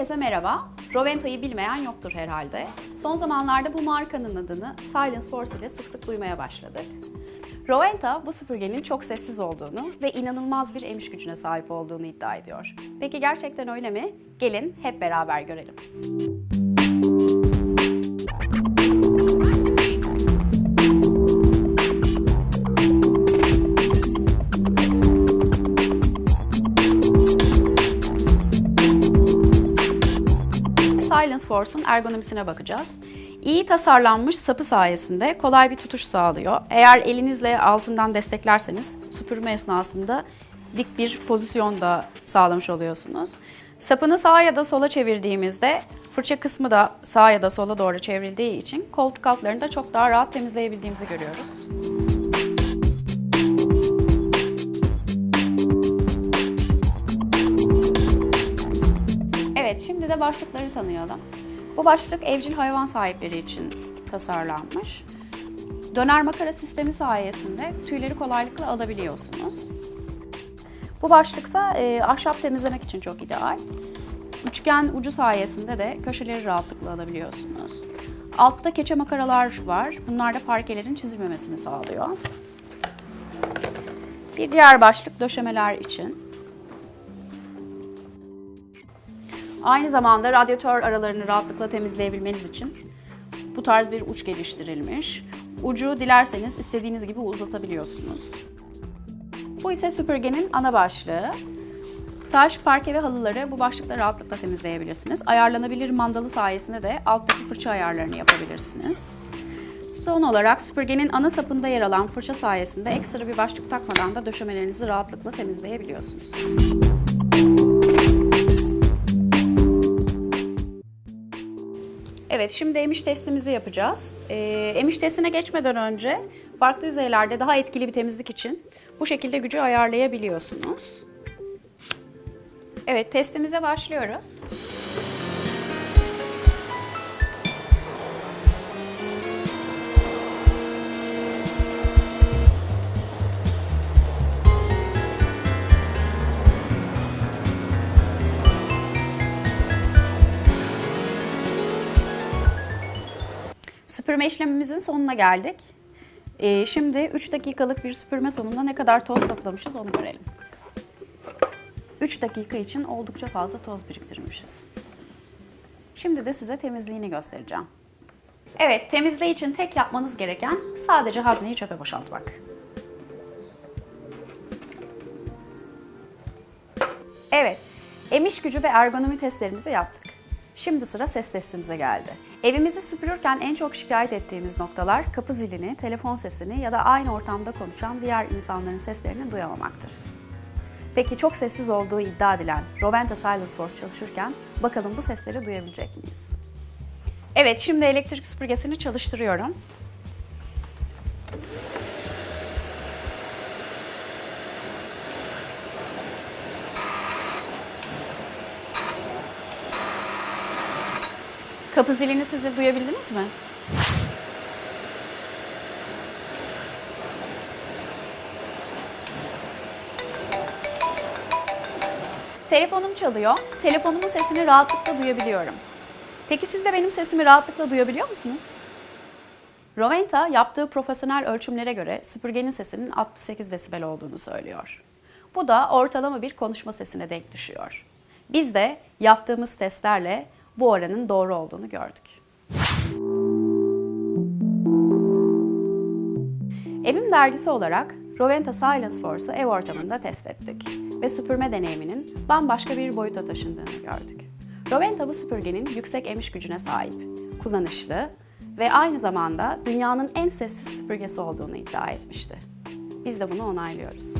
Herkese merhaba. Roventa'yı bilmeyen yoktur herhalde. Son zamanlarda bu markanın adını Silence Force ile sık sık duymaya başladık. Roventa bu süpürgenin çok sessiz olduğunu ve inanılmaz bir emiş gücüne sahip olduğunu iddia ediyor. Peki gerçekten öyle mi? Gelin hep beraber görelim. Silence Force'un ergonomisine bakacağız. İyi tasarlanmış sapı sayesinde kolay bir tutuş sağlıyor. Eğer elinizle altından desteklerseniz süpürme esnasında dik bir pozisyon da sağlamış oluyorsunuz. Sapını sağa ya da sola çevirdiğimizde fırça kısmı da sağa ya da sola doğru çevrildiği için koltuk altlarını da çok daha rahat temizleyebildiğimizi görüyoruz. De başlıkları tanıyalım. Bu başlık evcil hayvan sahipleri için tasarlanmış. Döner makara sistemi sayesinde tüyleri kolaylıkla alabiliyorsunuz. Bu başlıksa e, ahşap temizlemek için çok ideal. Üçgen ucu sayesinde de köşeleri rahatlıkla alabiliyorsunuz. Altta keçe makaralar var. Bunlar da parkelerin çizilmemesini sağlıyor. Bir diğer başlık döşemeler için. Aynı zamanda radyatör aralarını rahatlıkla temizleyebilmeniz için bu tarz bir uç geliştirilmiş. Ucu dilerseniz istediğiniz gibi uzatabiliyorsunuz. Bu ise süpürgenin ana başlığı. Taş, parke ve halıları bu başlıkla rahatlıkla temizleyebilirsiniz. Ayarlanabilir mandalı sayesinde de alttaki fırça ayarlarını yapabilirsiniz. Son olarak süpürgenin ana sapında yer alan fırça sayesinde ekstra bir başlık takmadan da döşemelerinizi rahatlıkla temizleyebiliyorsunuz. Evet, şimdi emiş testimizi yapacağız. Ee, emiş testine geçmeden önce farklı yüzeylerde daha etkili bir temizlik için bu şekilde gücü ayarlayabiliyorsunuz. Evet, testimize başlıyoruz. Süpürme işlemimizin sonuna geldik. Ee, şimdi 3 dakikalık bir süpürme sonunda ne kadar toz toplamışız onu görelim. 3 dakika için oldukça fazla toz biriktirmişiz. Şimdi de size temizliğini göstereceğim. Evet, temizliği için tek yapmanız gereken sadece hazneyi çöpe boşaltmak. Evet, emiş gücü ve ergonomi testlerimizi yaptık. Şimdi sıra ses testimize geldi. Evimizi süpürürken en çok şikayet ettiğimiz noktalar kapı zilini, telefon sesini ya da aynı ortamda konuşan diğer insanların seslerini duyamamaktır. Peki çok sessiz olduğu iddia edilen Roventa Silence Force çalışırken bakalım bu sesleri duyabilecek miyiz? Evet, şimdi elektrik süpürgesini çalıştırıyorum. Kapı zilini siz de duyabildiniz mi? Telefonum çalıyor. Telefonumun sesini rahatlıkla duyabiliyorum. Peki siz de benim sesimi rahatlıkla duyabiliyor musunuz? Roventa yaptığı profesyonel ölçümlere göre süpürgenin sesinin 68 desibel olduğunu söylüyor. Bu da ortalama bir konuşma sesine denk düşüyor. Biz de yaptığımız testlerle bu oranın doğru olduğunu gördük. Evim dergisi olarak Roventa Silence Force'u ev ortamında test ettik ve süpürme deneyiminin bambaşka bir boyuta taşındığını gördük. Roventa bu süpürgenin yüksek emiş gücüne sahip, kullanışlı ve aynı zamanda dünyanın en sessiz süpürgesi olduğunu iddia etmişti. Biz de bunu onaylıyoruz.